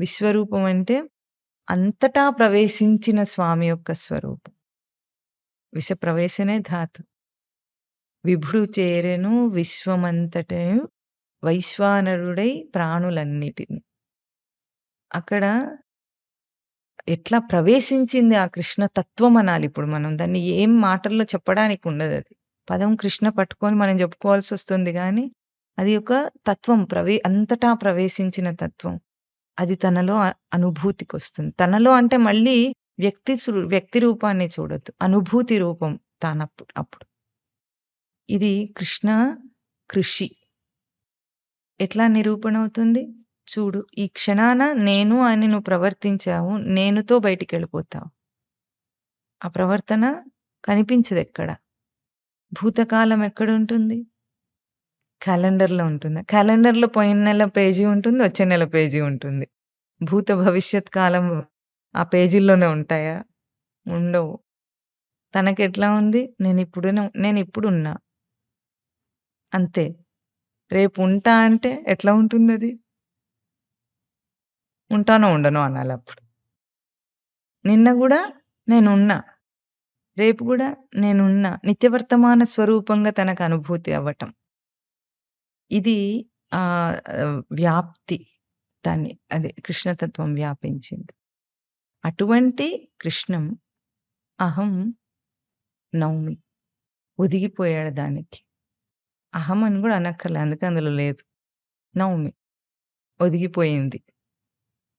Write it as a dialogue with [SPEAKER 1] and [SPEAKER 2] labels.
[SPEAKER 1] విశ్వరూపం అంటే అంతటా ప్రవేశించిన స్వామి యొక్క స్వరూపం. విష ప్రవేశనే ధాతు. విభుడు చేరెను విశ్వమంతటను వైశ్వానరుడై ప్రాణులన్నిటిని. అక్కడ ఎట్లా ప్రవేశించింది ఆ కృష్ణ తత్వం అనాలి ఇప్పుడు మనం. దాన్ని ఏం మాటల్లో చెప్పడానికి ఉండదు అది. పదం కృష్ణ పట్టుకొని మనం చెప్పుకోవాల్సి వస్తుంది కానీ అది ఒక తత్వం ప్రవే అంతటా ప్రవేశించిన తత్వం. అది తనలో అనుభూతికి వస్తుంది తనలో అంటే మళ్ళీ వ్యక్తి వ్యక్తి రూపాన్ని చూడొద్దు. అనుభూతి రూపం తానప్పుడు అప్పుడు. ఇది కృష్ణ కృషి. ఎట్లా నిరూపణ అవుతుంది చూడు ఈ క్షణాన నేను అని నువ్వు ప్రవర్తించావు నేనుతో బయటికి వెళ్ళిపోతావు ఆ ప్రవర్తన కనిపించదు ఎక్కడ భూతకాలం ఎక్కడ ఉంటుంది క్యాలెండర్లో ఉంటుంది. క్యాలెండర్లో పోయిన నెల పేజీ ఉంటుంది వచ్చే నెల పేజీ ఉంటుంది. భూత భవిష్యత్ కాలం ఆ పేజీల్లోనే ఉంటాయా? ఉండవు. తనకి ఎట్లా ఉంది? నేను ఇప్పుడు నేను ఇప్పుడున్నా అంతే. రేపు ఉంటా అంటే ఎట్లా ఉంటుంది అది ఉంటానో ఉండనో అనాలి అప్పుడు. నిన్న కూడా నేనున్నా. రేపు కూడా నేనున్నా. నిత్యవర్తమాన స్వరూపంగా తనకు అనుభూతి అవ్వటం. ఇది ఆ, వ్యాప్తి. దాన్ని అదే కృష్ణతత్వం వ్యాపించింది. అటువంటి కృష్ణం అహం నౌమి ఒదిగిపోయాడు దానికి. అహం అని కూడా అనక్కర్లే అందుకే అందులో లేదు. నౌమి ఒదిగిపోయింది.